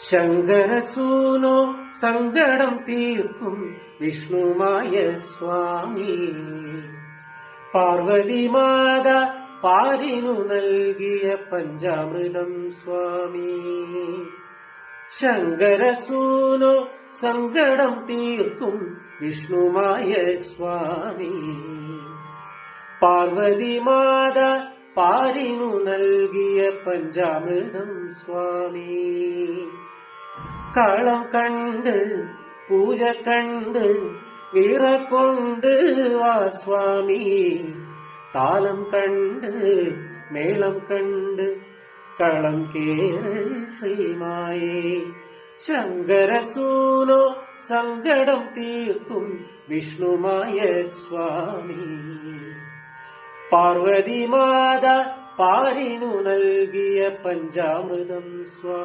ശങ്കരസൂനോ സങ്കടം തീർക്കും വിഷ്ണുമായ സ്വാമി. പാർവതിമാത പാലിനു നൽകിയ പഞ്ചാമൃതം സ്വാമി. ശങ്കരസൂനോ സങ്കടം തീർക്കും വിഷ്ണുമായ സ്വാമി. പാർവതിമാത പാലിനു നൽകിയ പഞ്ചാമൃതം സ്വാമി കളം കണ്ട് പൂജ കണ്ട് വിറകൊണ്ട് വാ സ്വാമി താളം കണ്ട് മേളം കണ്ട് കളം കേറ് ശ്രീമായേ ശങ്കരസൂനോ സങ്കടം തീർക്കും വിഷ്ണുമായ സ്വാമി പാർവതിമാത പാരിനു നൽകിയ പഞ്ചാമൃതം സ്വാ